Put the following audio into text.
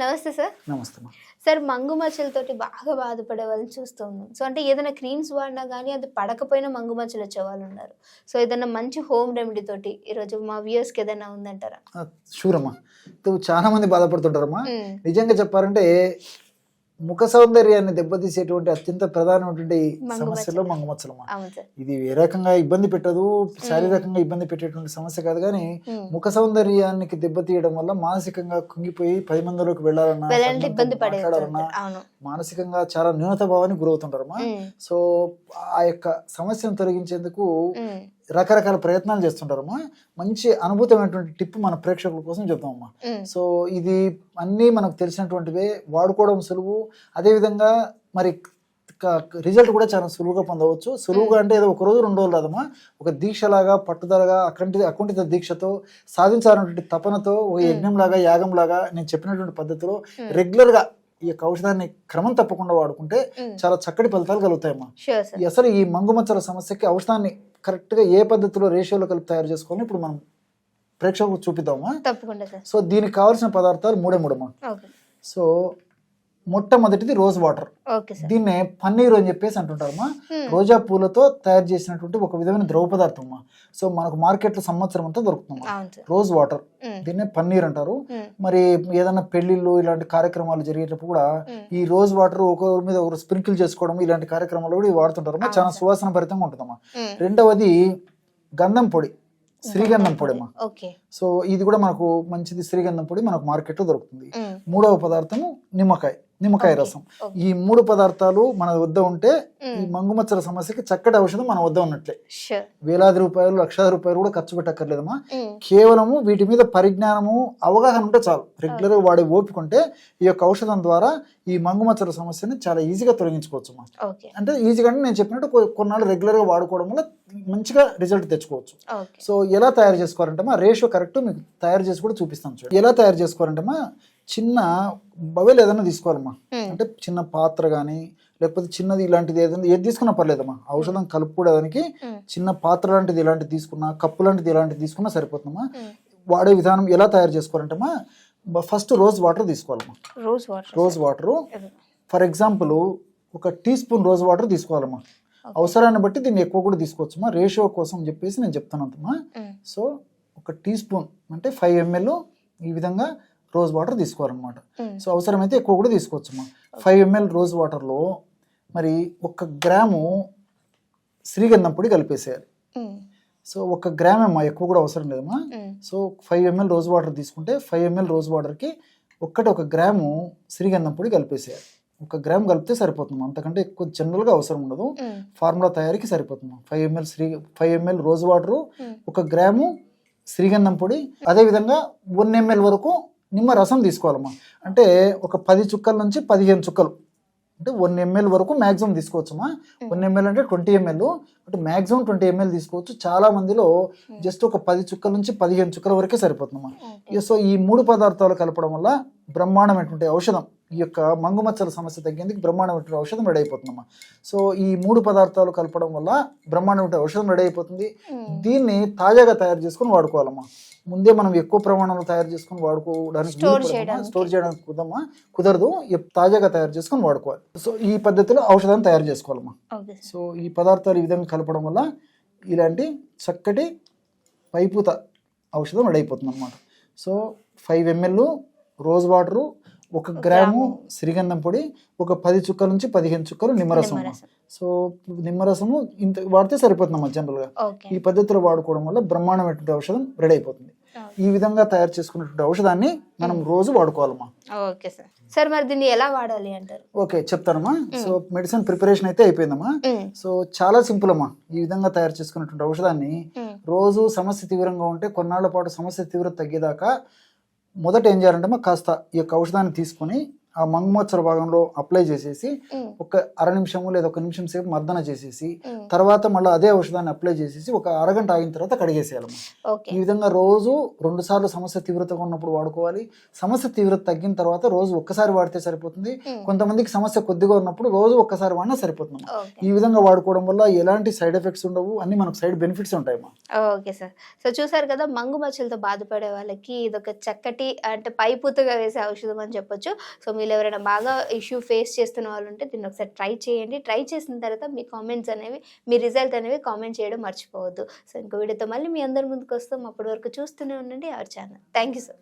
నమస్తే సార్. నమస్తే. సార్ మంగు మచ్చలతోటి బాగా బాధపడే వాళ్ళని చూస్తూ ఉన్నాం. సో అంటే ఏదైనా క్రీమ్స్ వాడినా కానీ అది పడకపోయినా మంగు మచ్చలు వచ్చే వాళ్ళు ఉన్నారు. సో ఏదైనా మంచి హోమ్ రెమెడీ తోటి ఈరోజు మా వ్యూయర్స్కి ఏదైనా ఉందంటారా? ఆ, షూర్ అమ్మా. ఇప్పుడు చాలా మంది బాధపడుతుంటారమ్మా. మ్మ్. నిజంగా చెప్పాలంటే ముఖ సౌందర్యాన్ని దెబ్బతీసేటువంటి అత్యంత ప్రధానమైనటువంటి సమస్యలో మచ్చలు. మంగమచ్చలమ్మా అవును సార్. ఇది ఏ రకంగా ఇబ్బంది పెట్టదు శారీరకంగా ఇబ్బంది పెట్టేటువంటి సమస్య కాదు కానీ. ముఖ సౌందర్యానికి దెబ్బతీయడం వల్ల మానసికంగా కుంగిపోయి పది మందిలోకి వెళ్ళాలన్నా ఇబ్బంది మందితో పడే మాట్లాడాలన్నా అవును. మానసికంగా చాలా న్యూనత భావానికి గురవుతుంటారమ్మా. మ్మ్. సో ఆ యొక్క సమస్యను తొలగించేందుకు. రకరకాల ప్రయత్నాలు చేస్తుంటారమ్మా. మంచి అనుభూతమైనటువంటి టిప్ మన ప్రేక్షకుల కోసం చెప్తామమ్మా మ్మ్. సో ఇది అన్నీ మనకు తెలిసినటువంటివే. వాడుకోవడం సులువు. అదేవిధంగా మరి రిజల్ట్ కూడా చాలా సులువుగా పొందవచ్చు. సులువుగా అంటే ఏదో ఒక రోజు రెండు రోజులు రాదమ్మా ఒక దీక్షలాగా పట్టుదలగా అకంటి అకుంఠిత దీక్షతో సాధించాలన్నటువంటి తపనతో ఒక యజ్ఞంలాగా యాగంలాగా నేను చెప్పినటువంటి పద్ధతిలో రెగ్యులర్గా ఈ యొక్క ఔషధాన్ని క్రమం తప్పకుండా వాడుకుంటే. చాలా చక్కటి ఫలితాలు కలుగుతాయమ్మా. అసలు ఈ మంగుమచ్చల సమస్యకి ఔషధాన్ని కరెక్ట్గా ఏ పద్ధతిలో రేషియోలో కలిపి తయారు చేసుకోవాలని ఇప్పుడు మనం ప్రేక్షకులకు చూపిద్దామా? తప్పకుండా సో దీనికి కావాల్సిన పదార్థాలు మూడే మూడమ్మా. సో మొట్టమొదటిది రోజ్ వాటర్. దీన్నే పన్నీరు అని చెప్పేసి అంటుంటారమ్మా. రోజా పూలతో తయారు చేసినటువంటి ఒక విధమైన ద్రవ పదార్థం అమ్మా సో మనకు మార్కెట్లో సంవత్సరం అంతా సార్. Rose water. దీన్నే పన్నీర్ అంటారు. మరి ఏదైనా పెళ్ళిళ్ళు ఇలాంటి కార్యక్రమాలు జరిగేటప్పుడు కూడా. ఈ రోజ్ వాటర్ ఒకరి మీద ఒకరు స్ప్రింకిల్ చేసుకోవడం ఇలాంటి కార్యక్రమాలు కూడా ఇవి వాడుతుంటారమ్మా. అవును చాలా. సువాసన భరితంగా ఉంటుందమ్మా. మ్మ్. రెండవది గంధం పొడి. శ్రీగంధం పొడి అమ్మా. సో ఇది కూడా మనకు మంచిది. శ్రీగంధం పొడి మనకు మార్కెట్లో దొరుకుతుంది. మ్మ్. మూడవ పదార్థము నిమ్మకాయ. నిమ్మకాయ. రసం. ఈ మూడు పదార్థాలు మన వద్ద ఉంటే ఈ. మంగుమచ్చల సమస్యకి చక్కటి ఔషధం మన వద్ద ఉన్నట్లే. వేలాది రూపాయలు లక్షలాది రూపాయలు కూడా ఖర్చు పెట్టక్కర్లేదమ్మా. మ్మ్. కేవలము వీటి మీద పరిజ్ఞానము అవగాహన ఉంటే చాలు. రెగ్యులర్గా వాడే ఓపిక ఉంటే ఈ యొక్క ఔషధం ద్వారా ఈ మంగుమచ్చల సమస్యని చాలా ఈజీగా తొలగించుకోవచ్చు ఓకే. అంటే ఈజీగా అంటే నేను చెప్పినట్టు కొన్నాళ్ళు రెగ్యులర్గా వాడుకోవడం వల్ల మంచిగా రిజల్ట్ తెచ్చుకోవచ్చు. సో ఎలా తయారు చేసుకోవాలంటే మా రేషియో కరెక్ట్ మీకు తయారు చేసి కూడా చూపిస్తాను చూడండి. ఎలా తయారు చేసుకోవాలంటే మా చిన్న బవెల్ ఏదైనా తీసుకోవాలమ్మా. మ్మ్. అంటే చిన్న పాత్ర కానీ లేకపోతే చిన్నది ఇలాంటిది ఏదైనా ఏది తీసుకున్నా పర్లేదమ్మా. ఔషధం కలుపుకోవడానికి. చిన్న పాత్ర లాంటిది ఇలాంటిది తీసుకున్నా కప్పు లాంటిది ఇలాంటిది తీసుకున్నా సరిపోతుందమ్మా. మ్మ్. వాడే విధానం ఎలా తయారు చేసుకోవాలంటే మా first rose water తీసుకోవాలమ్మా. Rose water. Rose water. For example ఒక టీ స్పూన్ రోజ్ వాటర్ తీసుకోవాలమ్మా. అవసరాన్ని బట్టి దీన్ని ఎక్కువ కూడా తీసుకోవచ్చమ్మా రేషియో కోసం చెప్పేసి నేను చెప్తాను అంతమ్మా. మ్మ్. సో ఒక టీ స్పూన్ అంటే ఫైవ్ ఎంఎల్ ఈ విధంగా రోజ్ వాటర్ తీసుకోవాలన్నమాట. సో అవసరమైతే ఎక్కువ కూడా తీసుకోవచ్చమ్మా ఫైవ్ ఎంఎల్ రోజ్ వాటర్లో మరి ఒక గ్రాము శ్రీగంధం పొడి కలిపేసేయాలి. సో ఒక గ్రామ్ అమ్మా ఎక్కువ కూడా అవసరం లేదమ్మా మ్మ్. So five ML rose water తీసుకుంటే ఫైవ్ ఎంఎల్ రోజ్ వాటర్కి ఒక్కటి ఒక గ్రాము శ్రీగంధం పొడి కలిపేసేయాలి ఒక గ్రామ్ కలిపితే సరిపోతుంది అంతకంటే ఎక్కువ జనరల్గా అవసరం ఉండదు. ఫార్ములా తయారీకి సరిపోతుంది ఫైవ్ ఎంఎల్ శ్రీ ఫైవ్ ఎంఎల్ రోజ్ వాటరు. ఒక గ్రాము శ్రీగంధం పొడి అదేవిధంగా వన్ ఎంఎల్ వరకు నిమ్మ రసం తీసుకోవాలమ్మా. అంటే ఒక పది చుక్కల నుంచి పదిహేను చుక్కలు. అంటే వన్ ఎంఎల్ వరకు మ్యాక్సిమం తీసుకోవచ్చమ్మా. వన్ ఎంఎల్ అంటే ట్వంటీ ఎంఎల్. అంటే మ్యాక్సిమం ట్వంటీ ఎంఎల్ తీసుకోవచ్చు. చాలా మందిలో జస్ట్ ఒక పది చుక్కల నుంచి పదిహేను చుక్కల వరకే. ఇక సో ఈ మూడు పదార్థాలు కలపడం వల్ల బ్రహ్మాండమైనటువంటి ఔషధం ఈ యొక్క మంగుమచ్చల సమస్య తగ్గేందుకు బ్రహ్మాండమైనటువంటి ఔషధం రెడీ అయిపోతుందమ్మా. సో ఈ మూడు పదార్థాలు కలపడం వల్ల బ్రహ్మాండమైన ఔషధం రెడీ అయిపోతుంది. మ్మ్. దీన్ని తాజాగా తయారు చేసుకొని వాడుకోవాలమ్మా. ముందే మనం ఎక్కువ ప్రమాణంలో తయారు చేసుకొని వాడుకోవడానికి. స్టోర్ చేయడానికి. కుదమ్మా. కుదరదు. తాజాగా తయారు చేసుకొని వాడుకోవాలి. సో ఈ పద్ధతిలో ఔషధాన్ని తయారు చేసుకోవాలమ్మా. సో ఈ పదార్థాలు ఈ విధంగా కలపడం వల్ల ఇలాంటి చక్కటి పైపుత ఔషధం రెడీ అయిపోతుంది అనమాట so five ML rose water ఒక గ్రాము శ్రీగంధం పొడి ఒక పది చుక్కల నుంచి పదిహేను చుక్కలు నిమ్మరసం. అమ్మా. సో నిమ్మరసము ఇంత వాడితే సరిపోతుందమ్మా జనరల్గా. ఓకే. ఈ పద్ధతిలో వాడుకోవడం వల్ల బ్రహ్మాండమైనటువంటి ఔషధం రెడీ అయిపోతుంది ఈ విధంగా తయారు చేసుకున్నటువంటి ఔషధాన్ని మనం రోజు వాడుకోవాలమ్మా. Okay sir. సార్ మరి దీన్ని ఎలా వాడాలి అంటారు? ఓకే చెప్తానమ్మా. సో మెడిసిన్ ప్రిపరేషన్ అయితే అయిపోయిందమ్మా. మ్మ్. సో చాలా సింపుల్ అమ్మా ఈ విధంగా తయారు చేసుకున్నటువంటి ఔషధాన్ని. రోజు సమస్య తీవ్రంగా ఉంటే కొన్నాళ్ళ పాటు సమస్య తీవ్రత తగ్గేదాకా మొదట ఏం చేయాలంటే కాస్త ఈ యొక్క ఔషధాన్ని తీసుకొని ఆ మంగుమచ్చల భాగంలో అప్లై చేసేసి ఒక అర నిమిషము లేదా ఒక నిమిషం సేపు మర్దన చేసేసి. తర్వాత మళ్ళీ అదే ఔషధాన్ని అప్లై చేసేసి ఒక అరగంట ఆగిన తర్వాత కడిగేసేయాలమ్మా ఓకే. ఈ విధంగా రోజు రెండు సార్లు సమస్య తీవ్రతగా ఉన్నప్పుడు వాడుకోవాలి. సమస్య తీవ్రత తగ్గిన తర్వాత రోజు ఒక్కసారి వాడితే సరిపోతుంది. కొంతమందికి సమస్య కొద్దిగా ఉన్నప్పుడు రోజు ఒక్కసారి వాడినా సరిపోతుంది ఈ విధంగా వాడుకోవడం వల్ల ఎలాంటి సైడ్ ఎఫెక్ట్స్ ఉండవు. అన్ని మనకు side benefits ఉంటాయమ్మా. Okay sir. So చూసారు కదా మంగు మచ్చలతో బాధపడే వాళ్ళకి ఇదొక చక్కటి అంటే పైపూతగా వేసే ఔషధం అని చెప్పొచ్చు. సో మీరు ఎవరైనా బాగా ఇష్యూ ఫేస్ చేస్తున్న వాళ్ళు ఉంటే దీన్ని ఒకసారి ట్రై చేయండి. ట్రై చేసిన తర్వాత మీ కామెంట్స్ అనేవి మీ రిజల్ట్ అనేవి కామెంట్ చేయడం మర్చిపోవద్దు. సో ఇంకో వీడియోతో మళ్ళీ మీ అందరి ముందుకు వస్తాం. అప్పటి వరకు చూస్తూనే ఉండండి. Our channel. Thank you sir